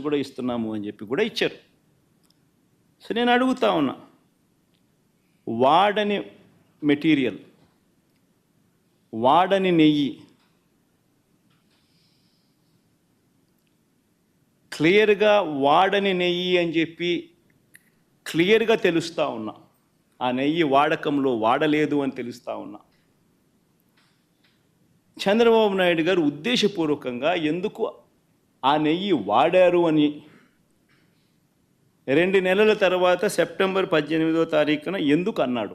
కూడా ఇస్తున్నాము అని చెప్పి కూడా ఇచ్చారు. సో నేను అడుగుతా ఉన్నా వాడని మెటీరియల్ వాడని నెయ్యి క్లియర్గా వాడని నెయ్యి అని చెప్పి క్లియర్గా తెలుస్తూ ఉన్నా. ఆ నెయ్యి వాడకంలో వాడలేదు అని తెలుస్తూ ఉన్నా. చంద్రబాబు నాయుడు గారు ఉద్దేశపూర్వకంగా ఎందుకు ఆ నెయ్యి వాడారు అని. రెండు నెలల తర్వాత సెప్టెంబర్ పద్దెనిమిదో తారీఖున ఎందుకు అన్నాడు?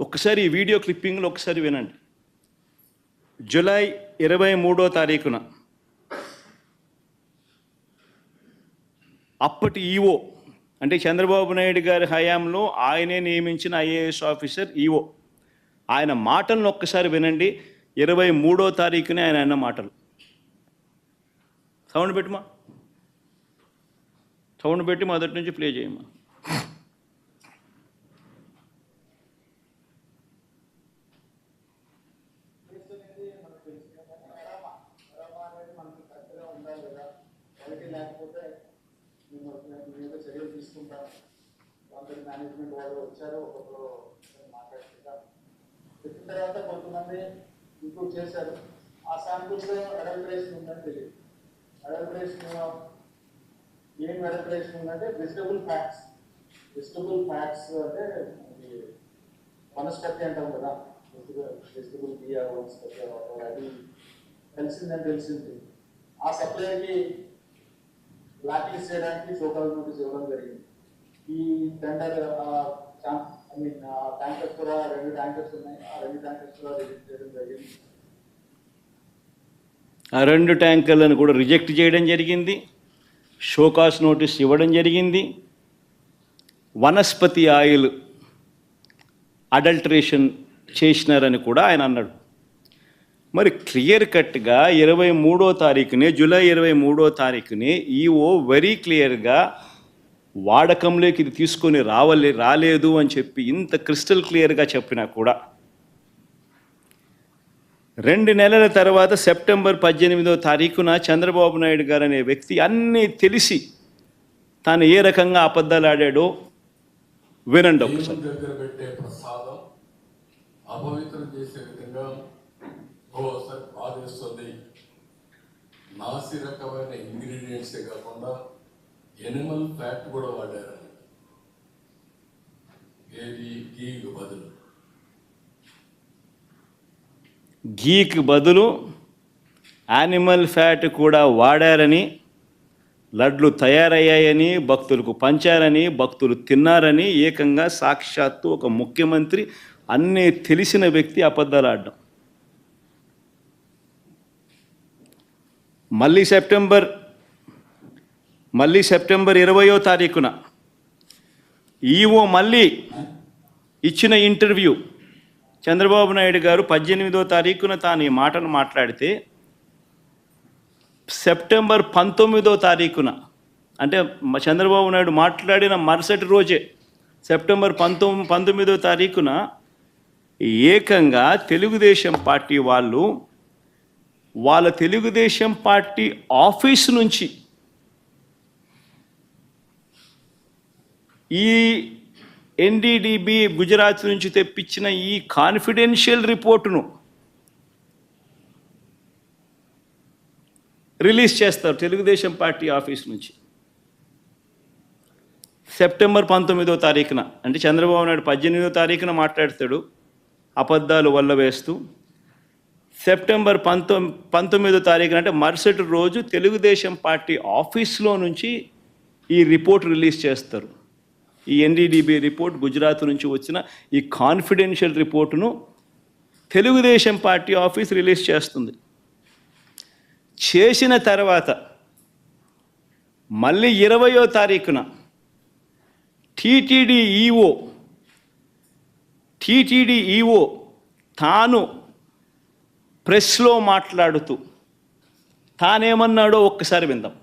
ఒకసారి ఈ వీడియో క్లిప్పింగ్లో ఒకసారి వినండి. జులై ఇరవై మూడో తారీఖున అప్పటి ఈఓ అంటే చంద్రబాబు నాయుడు గారి హయాంలో ఆయనే నియమించిన ఐఏఎస్ ఆఫీసర్ ఈఓ ఆయన మాటలను ఒక్కసారి వినండి. ఇరవై మూడో తారీఖునే ఆయన అన్న మాటలు. సౌండ్ పెట్టుమా? సౌండ్ పెట్టి మొదటి నుంచి ప్లే చేయమా? క్వాలిటీ తీసుకుంటాం మేనేజ్మెంట్ వాళ్ళు వచ్చారు ఒక్కొక్కరు మాట్లాడుకుంటాం పెట్టిన తర్వాత కొంతమంది ఇంప్రూవ్ చేశారు. ఆ శాంపుల్స్ అడల్ట్రేషన్ ఉందని తెలియదు. అడల్ట్రేషన్ ఏం అడల్ట్రేషన్ ఉందంటే వెజిటబుల్ ఫ్యాట్స్ వెజిటబుల్ ఫ్యాట్స్ అంటే వనస్పతి అంటాం కదా. వెజిటబుల్ బియ్య వనస్పతి అది తెలిసిందని తెలిసింది. ఆ సప్లైకి బ్లాక్ లిస్ట్ చేయడానికి సోకాల్ నోటీస్ ఇవ్వడం జరిగింది. ఈ టెండర్ ఐ మీన్ ట్యాంకర్స్ కూడా రెండు ట్యాంకర్స్ ఉన్నాయి. ఆ రెండు ట్యాంకర్స్ కూడా రిజెక్ట్ చేయడం జరిగింది. ఆ రెండు ట్యాంకర్లను కూడా రిజెక్ట్ చేయడం జరిగింది. షోకాస్ నోటీస్ ఇవ్వడం జరిగింది. వనస్పతి ఆయిల్ అడల్టరేషన్ చేసినారని కూడా ఆయన అన్నాడు. మరి క్లియర్ కట్గా ఇరవై మూడో తారీఖునే జూలై ఇరవై మూడో తారీఖునే ఈఓ వెరీ క్లియర్గా వాడకంలోకి ఇది తీసుకొని రావలే రాలేదు అని చెప్పి ఇంత క్రిస్టల్ క్లియర్గా చెప్పినా కూడా రెండు నెలల తర్వాత సెప్టెంబర్ పద్దెనిమిదో తారీఖున చంద్రబాబు నాయుడు గారు అనే వ్యక్తి అన్నీ తెలిసి తాను ఏ రకంగా అబద్ధాలు ఆడాడో వినండి ఒకసారి. అపవిత్రం చేసే విధంగా నాసి రకమైన ఇంగ్రీడియంట్సే కాకుండా ఎనిమల్ ఫ్యాట్ కూడా వాడారు ఏది? గీకు బదులు. గీకి బదులు యానిమల్ ఫ్యాట్ కూడా వాడారని లడ్లు తయారయ్యాయని భక్తులకు పంచారని భక్తులు తిన్నారని ఏకంగా సాక్షాత్తు ఒక ముఖ్యమంత్రి అన్నీ తెలిసిన వ్యక్తి అబద్ధాలు ఆడడం. మళ్ళీ సెప్టెంబర్ మళ్ళీ సెప్టెంబర్ ఇరవయో తారీఖున ఈఓ మళ్ళీ ఇచ్చిన ఇంటర్వ్యూ చంద్రబాబు నాయుడు గారు పద్దెనిమిదో తారీఖున తాను ఈ మాటను మాట్లాడితే సెప్టెంబర్ పంతొమ్మిదో తారీఖున అంటే చంద్రబాబు నాయుడు మాట్లాడిన మరుసటి రోజే సెప్టెంబర్ పంతొమ్మిది పంతొమ్మిదో తారీఖున ఏకంగా తెలుగుదేశం పార్టీ వాళ్ళు వాళ్ళ తెలుగుదేశం పార్టీ ఆఫీస్ నుంచి ఈ ఎన్డీడీబీ గుజరాత్ నుంచి తెప్పించిన ఈ కాన్ఫిడెన్షియల్ రిపోర్టును రిలీజ్ చేస్తారు తెలుగుదేశం పార్టీ ఆఫీస్ నుంచి. సెప్టెంబర్ పంతొమ్మిదో తారీఖున అంటే చంద్రబాబు నాయుడు పద్దెనిమిదో తారీఖున మాట్లాడతాడు అబద్ధాలు వల్ల వేస్తూ. సెప్టెంబర్ పంతొమ్ పంతొమ్మిదో తారీఖున అంటే మరుసటి రోజు తెలుగుదేశం పార్టీ ఆఫీస్లో నుంచి ఈ రిపోర్ట్ రిలీజ్ చేస్తారు. ఈ ఎన్డీడీబీ రిపోర్ట్ గుజరాత్ నుంచి వచ్చిన ఈ కాన్ఫిడెన్షియల్ రిపోర్టును తెలుగుదేశం పార్టీ ఆఫీస్ రిలీజ్ చేస్తుంది. చేసిన తర్వాత మళ్ళీ ఇరవయో తారీఖున టీటీడీ ఈఓ టీటీడీ ఈఓ తాను ప్రెస్లో మాట్లాడుతూ తానేమన్నాడో ఒక్కసారి విందాం.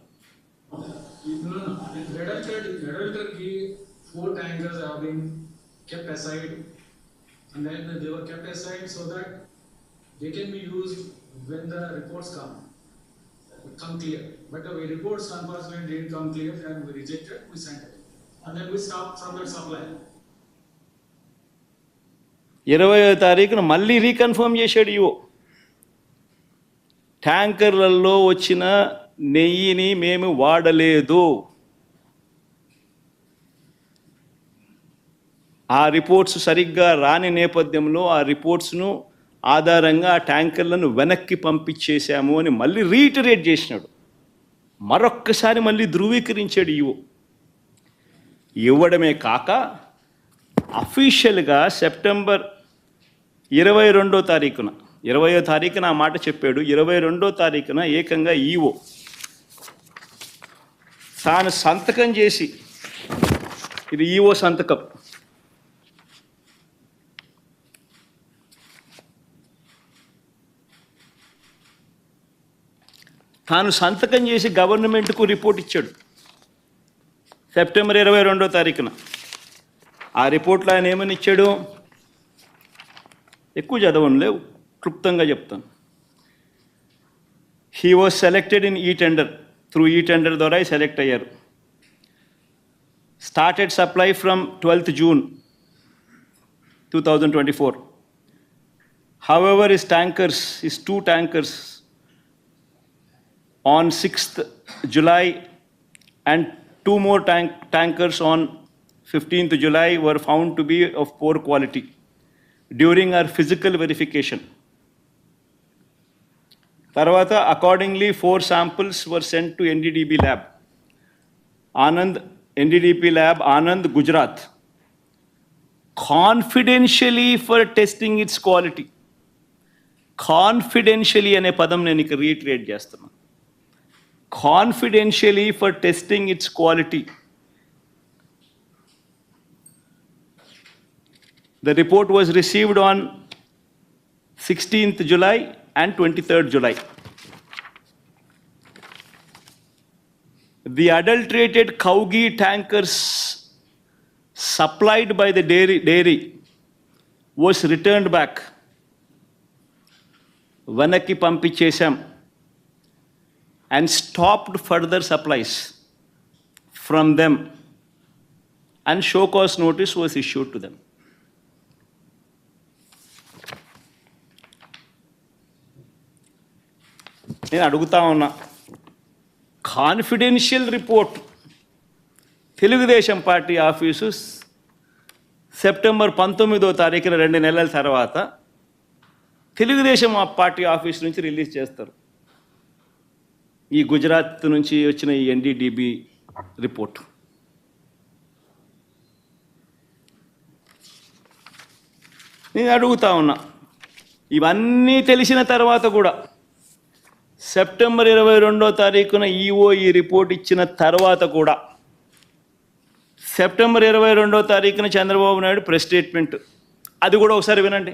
Four tankers have been kept aside. And then they were kept aside so that they can be used when the reports come, come clear. But the reports unfortunately didn't come clear and we rejected, we sent it. And then we stopped from that supply. ఇరవయో తారీఖున మళ్ళీ reconfirm చేశాడు ఇవో ట్యాంకర్లలో వచ్చిన నెయ్యిని మేము వాడలేదు ఆ రిపోర్ట్స్ సరిగ్గా రాని నేపథ్యంలో ఆ రిపోర్ట్స్ను ఆధారంగా ఆ ట్యాంకర్లను వెనక్కి పంపించేశాము అని మళ్ళీ రీటరేట్ చేసినాడు. మరొక్కసారి మళ్ళీ ధృవీకరించాడు ఇవో ఇవ్వడమే కాక అఫీషియల్గా సెప్టెంబర్ ఇరవై రెండో తారీఖున ఇరవయో తారీఖున ఆ మాట చెప్పాడు. ఇరవై రెండో తారీఖున ఏకంగా ఈవో తాను సంతకం చేసి ఇది ఈవో సంతకం. తాను సంతకం చేసి గవర్నమెంట్కు రిపోర్ట్ ఇచ్చాడు. సెప్టెంబర్ ఇరవై రెండో తారీఖున. ఆ రిపోర్ట్లో ఆయన ఏమని ఇచ్చాడు? ఎక్కువ చదవను లేవు. క్లుప్తంగా చెప్తాను. హీ వాజ్ సెలెక్టెడ్ ఇన్ ఈ టెండర్ త్రూ ఈ టెండర్ ద్వారా సెలెక్ట్ అయ్యారు. Started supply from twelfth June two thousand twenty four however is tankers is two tankers on 6th July and two more tank, tankers on 15th July were found to be of poor quality during our physical verification. తర్వాత accordingly four samples were sent to NDDB lab Anand NDDP lab Anand Gujarat confidentially for testing its quality confidentially అనే పదం నేను ఇక retreat చేస్తున్నాను confidentially for testing its quality. The report was received on 16th July and 23rd July. The adulterated cow ghee tankers supplied by the dairy, dairy was returned back. వెనక్కి పంపించేశాం And stopped further supplies from them and show cause notice was issued to them. నేను అడుగుతా ఉన్నా confidential report Telugu Desam party office September పంతొమ్మిదో తారీఖున రెండు నెలల తర్వాత Telugu Desam party office నుంచి రిలీజ్ చేస్తారు ఈ గుజరాత్ నుంచి వచ్చిన ఈ ఎన్డీడీబీ రిపోర్ట్. నేను అడుగుతా ఉన్నా ఇవన్నీ తెలిసిన తర్వాత కూడా సెప్టెంబర్ ఇరవై రెండో తారీఖున ఈఓ ఈ రిపోర్ట్ ఇచ్చిన తర్వాత కూడా సెప్టెంబర్ ఇరవై రెండో తారీఖున చంద్రబాబు నాయుడు ప్రెస్ స్టేట్మెంట్. అది కూడా ఒకసారి వినండి.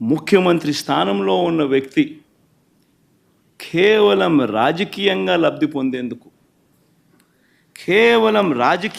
ముఖ్యమంత్రి స్థానంలో ఉన్న వ్యక్తి కేవలం రాజకీయంగా లబ్ధి పొందేందుకు కేవలం రాజకీయ